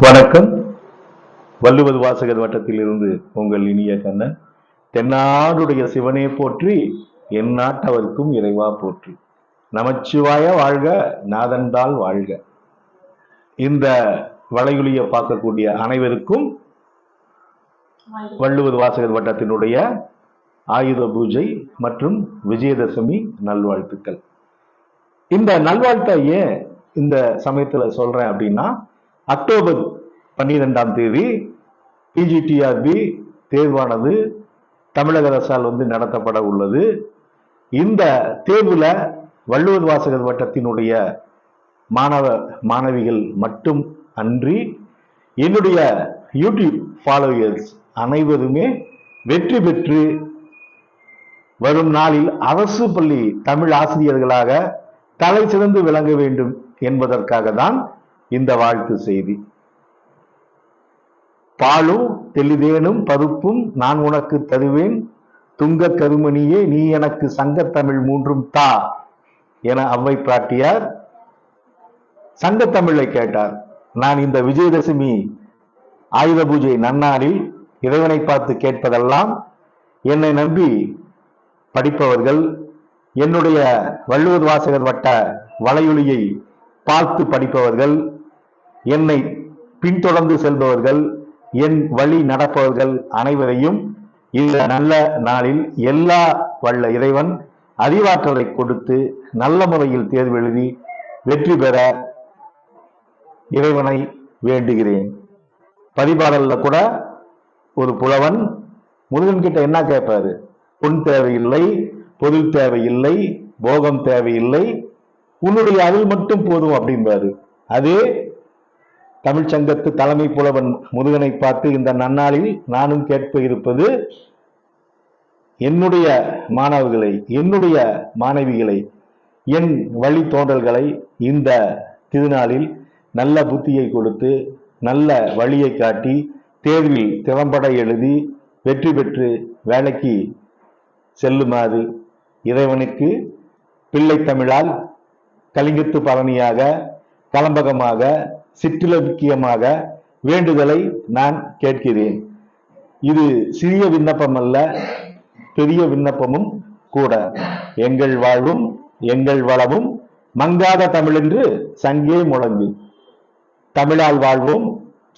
வணக்கம். வள்ளுவது வாசகர் வட்டத்திலிருந்து உங்கள் இனிய கண்ணன் தென்னாடுடைய சிவனே போற்றி என் நாட்டவர்க்கும் இறைவா போற்றி. நமச்சிவாய வாழ்க நாதன்தாள் வாழ்க. இந்த வளையுலிய பார்க்கக்கூடிய அனைவருக்கும் வள்ளுவது வாசகர் வட்டத்தினுடைய ஆயுத பூஜை மற்றும் விஜயதசமி நல்வாழ்த்துக்கள். இந்த நல்வாழ்த்தை ஏன் இந்த சமயத்துல சொல்றேன் அப்படின்னா அக்டோபர் பன்னிரெண்டாம் தேதி பிஜிடிஆர்பி தேர்வானது தமிழக அரசால் வந்து நடத்தப்பட உள்ளது. இந்த தேர்வில் வள்ளுவர் வாசகர் வட்டத்தினுடைய மாணவ மாணவிகள் மட்டும் அன்றி என்னுடைய யூடியூப் ஃபாலோயர்ஸ் அனைவருமே வெற்றி பெற்று வரும் நாளில் அரசு பள்ளி தமிழ் ஆசிரியர்களாக தலை சிறந்து விளங்க வேண்டும் என்பதற்காக தான் இந்த வாழ்த்து செய்தி. பாலும் தெளிதேனும் பருப்பும் நான் உனக்கு தருவேன். துங்க கருமணியே நீ எனக்கு சங்கத்தமிழ் மூன்றும் தா என அவ்வை பிராட்டியார் சங்கத்தமிழை கேட்டார். நான் இந்த விஜயதசமி ஆயுத பூஜை நன்னாளில் இறைவனை பார்த்து கேட்பதெல்லாம் என்னை நம்பி படிப்பவர்கள் என்னுடைய வள்ளுவர் வாசகர் வட்ட வலையொலியை பார்த்து படிப்பவர்கள் என்னை பின்தொடர்ந்து செல்பவர்கள் என் வழி நடப்பவர்கள் அனைவரையும் இந்த நல்ல நாளில் எல்லா வல்ல இறைவன் அறிவாற்றலை கொடுத்து நல்ல முறையில் தேர்வு எழுதி வெற்றி பெற இறைவனை வேண்டுகிறேன். பதிபாடல்ல கூட ஒரு புலவன் முருகன் கிட்ட என்ன கேட்பாரு? பொன் தேவையில்லை பொருள் தேவையில்லை போகம் தேவையில்லை உன்னுடைய அருள் மட்டும் போதும் அப்படின்பாரு அதே தமிழ்ச்சங்கத்து தலைமை புலவன் முருகனை பார்த்து இந்த நன்னாளில் நானும் கேட்ப இருப்பது என்னுடைய மாணவர்களை என்னுடைய மாணவிகளை என் வழி தோன்றல்களை இந்த திருநாளில் நல்ல புத்தியை கொடுத்து நல்ல வழியை காட்டி தேர்வில் திறம்பட எழுதி வெற்றி பெற்று வேலைக்கு செல்லுமாறு இறைவனுக்கு பிள்ளை தமிழால் கலிங்கத்து பழனியாக கலம்பகமாக சிற்றிலக்கியமாக வேண்டுதலை நான் கேட்கிறேன். இது சிறிய விண்ணப்பம் அல்ல பெரிய விண்ணப்பமும் கூட. எங்கள் வாழ்வும் எங்கள் வளமும் மங்காத தமிழென்று சங்கே முழங்கு. தமிழால் வாழ்வோம்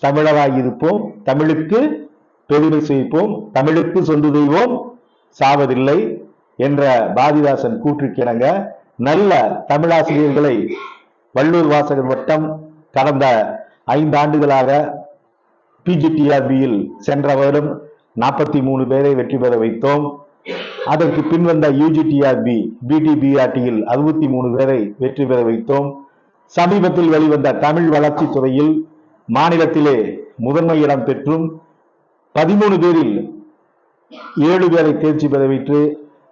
தமிழராயிருப்போம் தமிழுக்கு பெருமை செய்வோம் தமிழுக்கு சொந்து செய்வோம் சாவதில்லை என்ற பாரதிதாசன் கூற்றுக்கிணங்க நல்ல தமிழாசிரியர்களை வள்ளூர் வாசகர் வட்டம் கடந்த ஐந்து ஆண்டுகளாக பிஜிடிஆர்பியில் சென்ற வருடம் நாற்பத்தி மூணு பேரை வெற்றி பெற வைத்தோம். அதற்கு பின் வந்த யூஜிடிஆர்பி பிடிபிஆர்டியில் அறுபத்தி மூணு பேரை வெற்றி பெற வைத்தோம். சமீபத்தில் வெளிவந்த தமிழ் வளர்ச்சி துறையில் மாநிலத்திலே முதன்மை இடம் பெற்றும் பதிமூணு பேரில் ஏழு பேரை தேர்ச்சி பெற வைத்து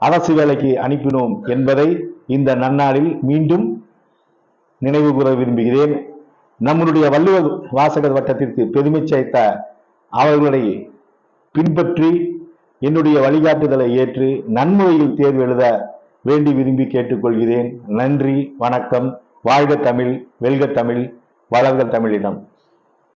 அரசு வேலைக்கு அனுப்பினோம் என்பதை இந்த நன்னாளில் மீண்டும் நினைவு கூற விரும்புகிறேன். நம்முடைய வள்ளுவர் வாசகர் வட்டத்திற்கு பெருமை சேர்த்த அவர்களை பின்பற்றி என்னுடைய வழிகாட்டுதலை ஏற்று நன்முறையில் தேர்வு எழுத வேண்டி விரும்பி கேட்டுக்கொள்கிறேன். நன்றி வணக்கம். வாழ்க தமிழ் வெல்க தமிழ் வளர்க தமிழினம்.